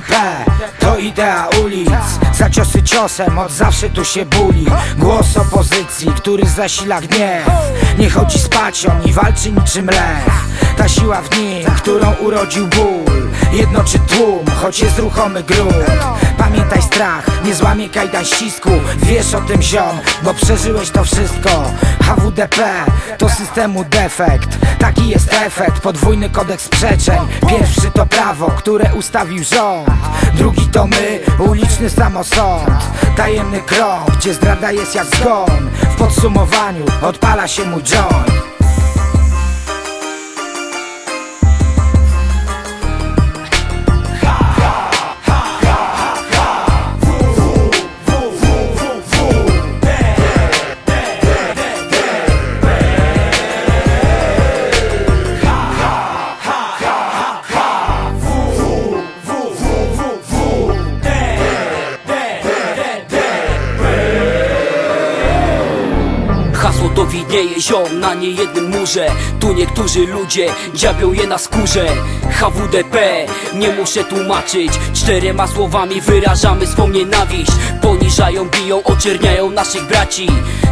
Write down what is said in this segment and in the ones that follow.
HWDP to idea ulic. Za ciosy ciosem, od zawsze tu się buli. Głos opozycji, który zasila gniew. Nie chodzi spać, on i walczy niczym lew. Ta siła w nim, którą urodził ból. Jednoczy tłum, choć jest ruchomy grunt Pamiętaj strach, nie złamie kajdan ścisku. Wiesz o tym ziom, bo przeżyłeś to wszystko. HWDP to systemu defekt. Taki jest efekt, podwójny kodeks sprzeczeń Pierwszy to prawo, które ustawił rząd Drugi to my, uliczny samosąd. Tajemny krąg, gdzie zdrada jest jak zgon. W podsumowaniu odpala się mój joint to widnieje ziom na niejednym murze. Tu niektórzy ludzie dziabią je na skórze. HWDP, nie muszę tłumaczyć. Czterema słowami wyrażamy swą nienawiść. Poniżają, biją, oczerniają naszych braci.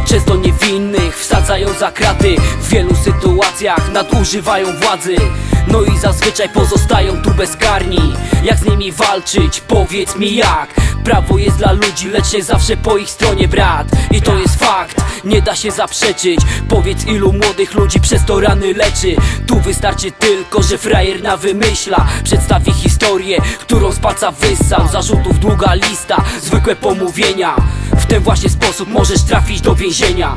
Często niewinnych wsadzają za kraty. W wielu sytuacjach nadużywają władzy. No i zazwyczaj pozostają tu bezkarni. Jak z nimi walczyć? Powiedz mi jak Prawo jest dla ludzi, lecz nie zawsze po ich stronie brat. I to jest fakt, nie da się zaprzeczyć. Powiedz ilu młodych ludzi przez to rany leczy. Tu wystarczy tylko, że frajer na wymyśla. Przedstawi historię, którą z palca wyssał Zarzutów długa lista, zwykłe pomówienia. W ten właśnie sposób możesz trafić do więzienia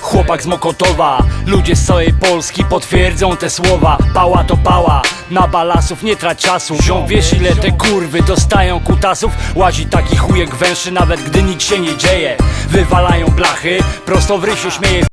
Chłopak z Mokotowa. Ludzie z całej Polski potwierdzą te słowa. Pała to pała, na balasów nie trać czasu. Ziom wiesz ile te kurwy dostają kutasów? Łazi taki chujek węższy nawet gdy nic się nie dzieje. Wywalają blachy, prosto w ryj się śmieje